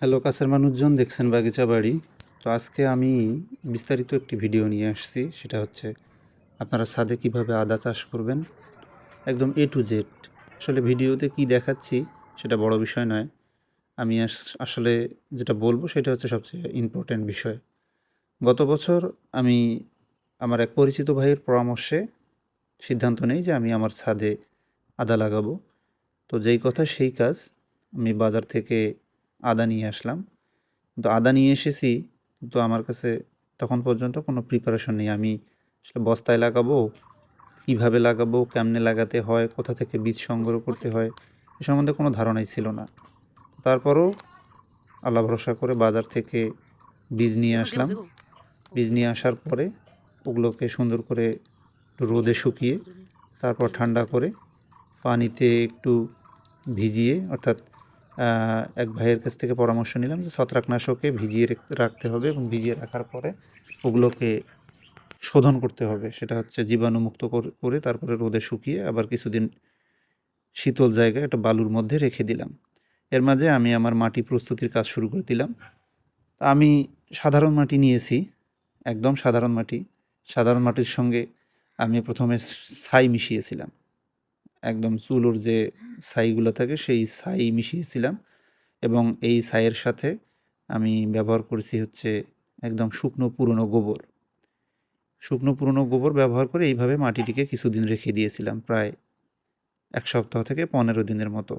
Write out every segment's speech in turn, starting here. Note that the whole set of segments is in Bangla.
হ্যালো, কাছের মানুষজন দেখছেন বাগিচা বাড়ি। তো আজকে আমি বিস্তারিত একটি ভিডিও নিয়ে আসছি, সেটা হচ্ছে আপনারা ছাদে কীভাবে আদা চাষ করবেন। একদম এ টু জেড আসলে ভিডিওতে কি দেখাচ্ছি, সেটা বড় বিষয় নয়। আমি আস- আসলে যেটা বলব, সেটা হচ্ছে সবচেয়ে ইম্পর্ট্যান্ট বিষয়। গত বছর আমি আমার এক পরিচিত ভাইয়ের পরামর্শে সিদ্ধান্ত নেই যে আমি আমার ছাদে আদা লাগাবো। তো যেই কথা, সেই কাজ আমি বাজার থেকে আদা নিয়ে আসলাম। কিন্তু আদা নিয়ে এসেছি কিন্তু আমার কাছে তখন পর্যন্ত কোনো প্রিপারেশন নেই। আমি আসলে বস্তায় লাগাবো কীভাবে লাগাবো কেমনে লাগাতে হয় কোথা থেকে বীজ সংগ্রহ করতে হয় এ সম্বন্ধে কোনো ধারণাই ছিল না। তারপরও আল্লাহ ভরসা করে বাজার থেকে বীজ নিয়ে আসলাম। বীজ নিয়ে আসার পরে ওগুলোকে সুন্দর করে একটু রোদে শুকিয়ে তারপর ঠান্ডা করে পানিতে একটু ভিজিয়ে অর্থাৎ এক ভাইয়ের কাছ থেকে পরামর্শ নিলাম যে ছত্রাকনাশকে ভিজিয়ে রেখ- রাখতে হবে এবং ভিজিয়ে রাখার পরে ওগুলোকে শোধন করতে হবে। সেটা হচ্ছে জীবাণুমুক্ত করে তারপরে রোদে শুকিয়ে আবার কিছুদিন শীতল জায়গায় একটা বালুর মধ্যে রেখে দিলাম। এর মাঝে আমি আমার মাটি প্রস্তুতির কাজ শুরু করে দিলাম। আমি সাধারণ মাটি নিয়েছি, একদম সাধারণ মাটি। সাধারণ মাটির সঙ্গে আমি প্রথমে ছাই মিশিয়েছিলাম। একদম চুলোর যে ছাইগুলো থাকে, সেই ছাই মিশিয়েছিলাম এবং এই ছাইয়ের সাথে আমি ব্যবহার করেছি হচ্ছে একদম শুকনো পুরনো গোবর। শুকনো পুরনো গোবর ব্যবহার করে এইভাবে মাটিটিকে কিছুদিন রেখে দিয়েছিলাম, প্রায় এক সপ্তাহ থেকে পনেরো দিনের মতো।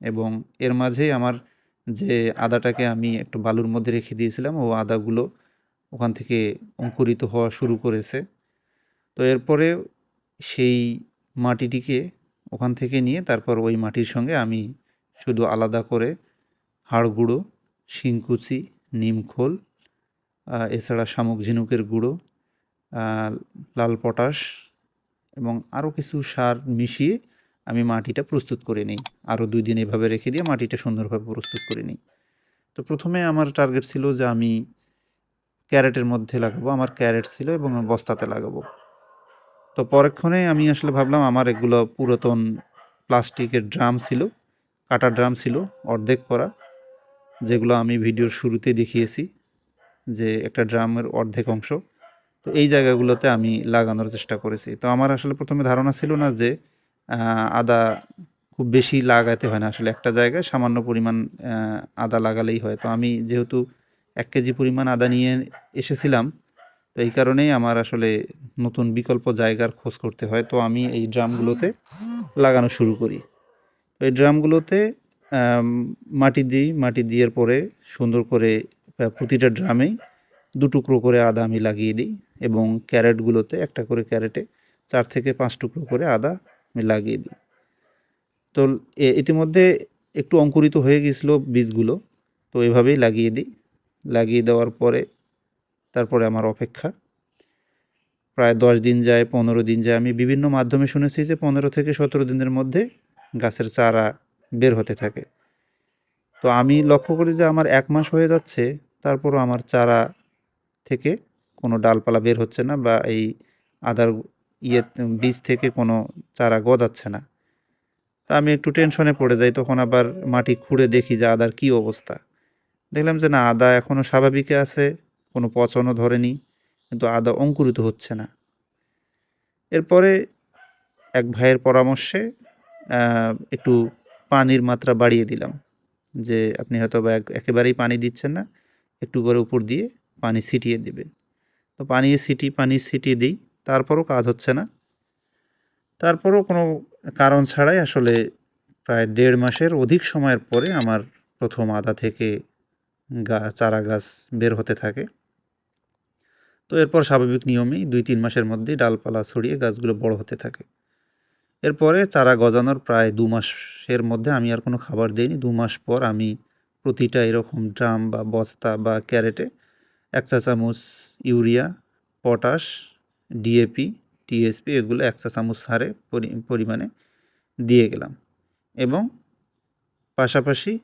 এবং এর মাঝেই আমার যে আদাটাকে আমি একটু বালুর মধ্যে রেখে দিয়েছিলাম, ও আদাগুলো ওখান থেকে অঙ্কুরিত হওয়া শুরু করেছে। তো এরপরে সেই মাটিটিকে ওখান থেকে নিয়ে তারপর ওই মাটির সঙ্গে আমি শুধু আলাদা করে হাড় গুঁড়ো, শিংকুচি নিমখোল এছাড়া শামুক ঝিনুকের গুঁড়ো লাল পটাশ এবং আরও কিছু সার মিশিয়ে আমি মাটিটা প্রস্তুত করে নিই। আরও দুই দিন এভাবে রেখে দিয়ে মাটিটা সুন্দরভাবে প্রস্তুত করে নিই। তো প্রথমে আমার টার্গেট ছিল যে আমি ক্যারেটের মধ্যে লাগাবো, আমার ক্যারেট ছিল এবং বস্তাতে লাগাবো। তো পরক্ষণে আমি আসলে ভাবলাম আমার এগুলো পুরাতন প্লাস্টিকের ড্রাম ছিল, কাটা ড্রাম ছিল অর্ধেক করা, যেগুলো আমি ভিডিওর শুরুতে দেখিয়েছি যে একটা ড্রামের অর্ধেক অংশ। তো এই জায়গাগুলোতে আমি লাগানোর চেষ্টা করেছি। তো আমার আসলে প্রথমে ধারণা ছিল না যে আদা খুব বেশি লাগাতে হয় না। আসলে একটা জায়গায় সামান্য পরিমাণ আদা লাগালেই হয়। তো আমি যেহেতু এক কেজি পরিমাণ আদা নিয়ে এসেছিলাম তো এই কারণেই আমার আসলে নতুন বিকল্প জায়গার খোঁজ করতে হয়। তো আমি এই ড্রামগুলোতে লাগানো শুরু করি। এই ড্রামগুলোতে মাটি দিই। মাটি দেওয়ার পরে সুন্দর করে প্রতিটা ড্রামেই দু টুকরো করে আদা আমি লাগিয়ে দিই এবং ক্যারেটগুলোতে একটা করে ক্যারেটে চার থেকে পাঁচ টুকরো করে আদা আমি লাগিয়ে দিই। তো ইতিমধ্যে একটু অঙ্কুরিত হয়ে গিয়েছিল বীজগুলো। তো এভাবেই লাগিয়ে দিই। লাগিয়ে দেওয়ার পরে তারপরে আমার অপেক্ষা। প্রায় দশ দিন যায়, পনেরো দিন যায়। আমি বিভিন্ন মাধ্যমে শুনেছি যে পনেরো থেকে সতেরো দিনের মধ্যে গাছের চারা বের হতে থাকে। তো আমি লক্ষ্য করি যে আমার এক মাস হয়ে যাচ্ছে, তারপরও আমার চারা থেকে কোনো ডালপালা বের হচ্ছে না বা এই আদার ইয়ে বীজ থেকে কোনো চারা গজাচ্ছে না। তা আমি একটু টেনশনে পড়ে যাই, তখন আবার মাটি খুঁড়ে দেখি যে আদার কী অবস্থা। দেখলাম যে না, আদা এখনও স্বাভাবিকে আছে। কোনো পচনও ধরেনি, কিন্তু আদা অঙ্কুরিত হচ্ছে না। এরপরে এক ভাইয়ের পরামর্শে একটু পানির মাত্রা বাড়িয়ে দিলাম, যে আপনি হয়তো বা এক- একেবারেই পানি দিচ্ছেন না, একটু করে উপর দিয়ে পানি ছিটিয়ে দেবেন। তো পানি ছিটি, পানি ছিটিয়ে দিই, তারপরও কাজ হচ্ছে না। তারপরও কোনো কারণ ছাড়াই আসলে প্রায় দেড় মাসের অধিক সময়ের পরে আমার প্রথম আদা থেকে গা, চারা গাছ বের হতে থাকে। তো এরপর স্বাভাবিক নিয়মেই দুই তিন মাসের মধ্যেই ডালপালা ছড়িয়ে গাছগুলো বড় হতে থাকে। এরপরে চারা গজানোর প্রায় দু মাসের মধ্যে আমি আর কোনো খাবার দিইনি। দু মাস পর আমি প্রতিটা এরকম ড্রাম বা বস্তা বা ক্যারেটে এক চা চামচ ইউরিয়া, পটাশ, ডিএপি, টিএসপি এগুলো এক চা চামচ হারে পরি- পরিমাণে দিয়ে গেলাম। এবং পাশাপাশি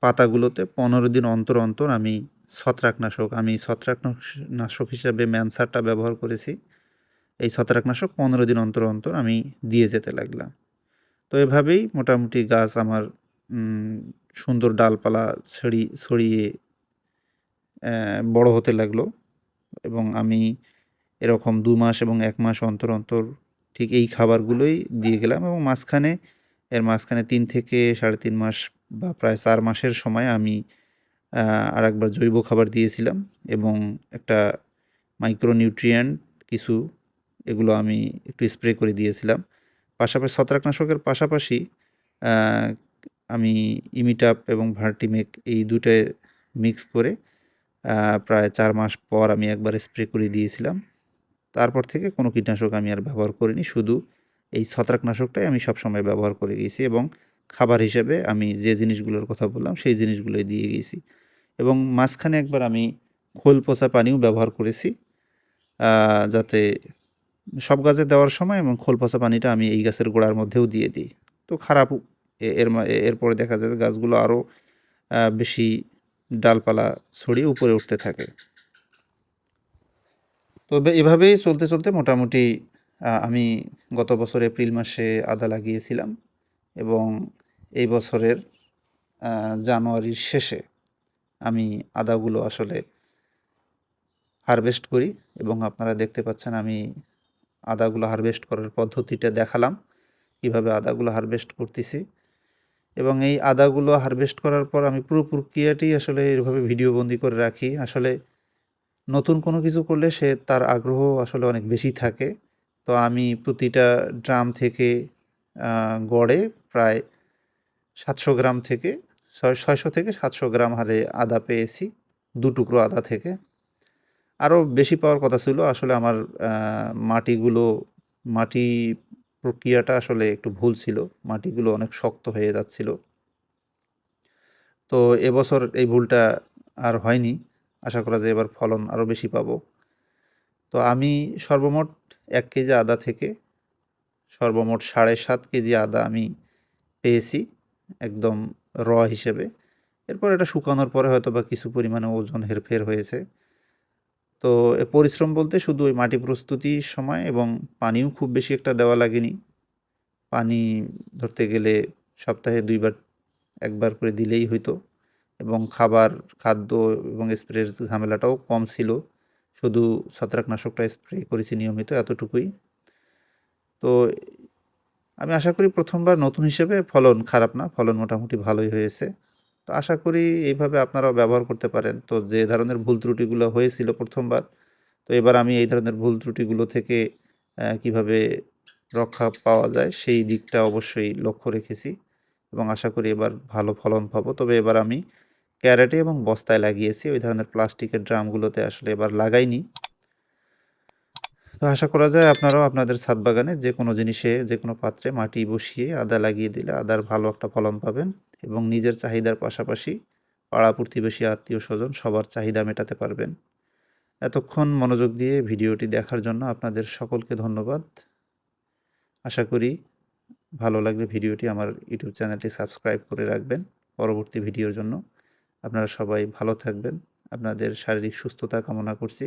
পাতাগুলোতে পনেরো দিন অন্তর অন্তর আমি ছত্রাকনাশক, আমি ছত্রাকনাশক হিসাবে ম্যানসারটা ব্যবহার করেছি। এই ছত্রাকনাশক পনেরো দিন অন্তর অন্তর আমি দিয়ে যেতে লাগলাম। তো এভাবেই মোটামুটি গাছ আমার সুন্দর ডালপালা ছড়ি, ছড়িয়ে বড় হতে লাগল এবং আমি এরকম দু মাস এবং এক মাস অন্তর অন্তর ঠিক এই খাবারগুলোই দিয়ে গেলাম এবং মাঝখানে, এর মাঝখানে তিন থেকে সাড়ে তিন মাস বা প্রায় চার মাসের সময় আমি আর একবার জৈব খাবার দিয়েছিলাম এবং একটা মাইক্রোনিউট্রিয়েন্ট কিছু এগুলো আমি একটু স্প্রে করে দিয়েছিলাম। পাশাপাশি ছত্রাকনাশকের পাশাপাশি আমি ইমিটাপ এবং ভার্টিমেক এই দুটোয় মিক্স করে প্রায় চার মাস পর আমি একবার স্প্রে করে দিয়েছিলাম। তারপর থেকে কোনো কীটনাশক আমি আর ব্যবহার করিনি, শুধু এই ছত্রাকনাশকটাই আমি সবসময় ব্যবহার করে গিয়েছি এবং খাবার হিসেবে আমি যে জিনিসগুলোর কথা বললাম, সেই জিনিসগুলোই দিয়ে গেছি। এবং মাঝখানে একবার আমি খোল পচা পানিও ব্যবহার করেছি যাতে সব গাছে দেওয়ার সময় এবং খোল পচা পানিটা আমি এই গাছের গোড়ার মধ্যেও দিয়ে দিই। তো খারাপ এর এরপরে দেখা যায় গাছগুলো আরও বেশি ডালপালা ছড়িয়ে উপরে উঠতে থাকে। তবে এভাবেই চলতে চলতে মোটামুটি আমি গত বছর এপ্রিল মাসে আদা লাগিয়েছিলাম। এবং এই বছরের জানুয়ারির শেষে আমি আদাগুলো আসলে হারভেস্ট করি এবং আপনারা দেখতে পাচ্ছেন আমি আদাগুলো হারভেস্ট করার পদ্ধতিটা দেখালাম, কীভাবে আদাগুলো হারভেস্ট করতেছি। এবং এই আদাগুলো হারভেস্ট করার পর আমি পুরো প্রক্রিয়াটি আসলে এভাবে ভিডিও বন্দি করে রাখি। আসলে নতুন কোনো কিছু করলে সে তার আগ্রহ আসলে অনেক বেশি থাকে। তো আমি প্রতিটা ড্রাম থেকে গড়ে প্রায় সাতশো গ্রাম থেকে, ছয়, ছয়শো থেকে সাতশো গ্রাম হারে আদা পেয়েছি, দু টুকরো আদা থেকে। আরও বেশি পাওয়ার কথা ছিল, আসলে আমার মাটিগুলো, মাটি প্রক্রিয়াটা আসলে একটু ভুল ছিল, মাটিগুলো অনেক শক্ত হয়ে যাচ্ছিল। তো এবছর এই ভুলটা আর হয়নি, আশা করা যায় এবার ফলন আরও বেশি পাবো। তো আমি সর্বমোট এক কেজি আদা থেকে সর্বমোট সাড়ে সাত কেজি আদা আমি পেয়েছি একদম র হিসেবে। এরপর এটা শুকানোর পরে হয়তো বা কিছু পরিমাণে ওজন হেরফের হয়েছে। তো এ পরিশ্রম বলতে শুধু ওই মাটি প্রস্তুতির সময় এবং পানিও খুব বেশি একটা দেওয়া লাগেনি। পানি ধরতে গেলে সপ্তাহে দুইবার, একবার করে দিলেই হইতো এবং খাবার, খাদ্য এবং স্প্রের ঝামেলাটাও কম ছিল। শুধু ছত্রাকনাশকটা স্প্রে করেছি নিয়মিত এতটুকুই। তো আমি আশা করি প্রথমবার নতুন হিসেবে ফলন খারাপ না, ফলন মোটামুটি ভালোই হয়েছে। তো আশা করি এইভাবে আপনারাও ব্যবহার করতে পারেন। তো যে ধরনের ভুল ত্রুটিগুলো হয়েছিল প্রথমবার, তো এবার আমি এই ধরনের ভুল ত্রুটিগুলো থেকে কীভাবে রক্ষা পাওয়া যায় সেই দিকটা অবশ্যই লক্ষ্য রেখেছি এবং আশা করি এবার ভালো ফলন পাবো। তবে এবার আমি ক্যারেটে এবং বস্তায় লাগিয়েছি। ওই ধরনের প্লাস্টিকের ড্রামগুলোতে আসলে এবার লাগাইনি। তো আশা করা যায় আপনারাও আপনাদের ছাদ বাগানে যে কোনো জিনিসে যে কোনো পাত্রে মাটি বসিয়ে আদা লাগিয়ে দিলে আদার ভালো একটা ফলন পাবেন এবং নিজের চাহিদার পাশাপাশি পাড়া প্রতিবেশী, আত্মীয় স্বজন সবার চাহিদা মেটাতে পারবেন। এতক্ষণ মনোযোগ দিয়ে ভিডিওটি দেখার জন্য আপনাদের সকলকে ধন্যবাদ। আশা করি ভালো লাগলে ভিডিওটি আমার ইউটিউব চ্যানেলটি সাবস্ক্রাইব করে রাখবেন। পরবর্তী ভিডিওর জন্য আপনারা সবাই ভালো থাকবেন। আপনাদের শারীরিক সুস্থতা কামনা করছি।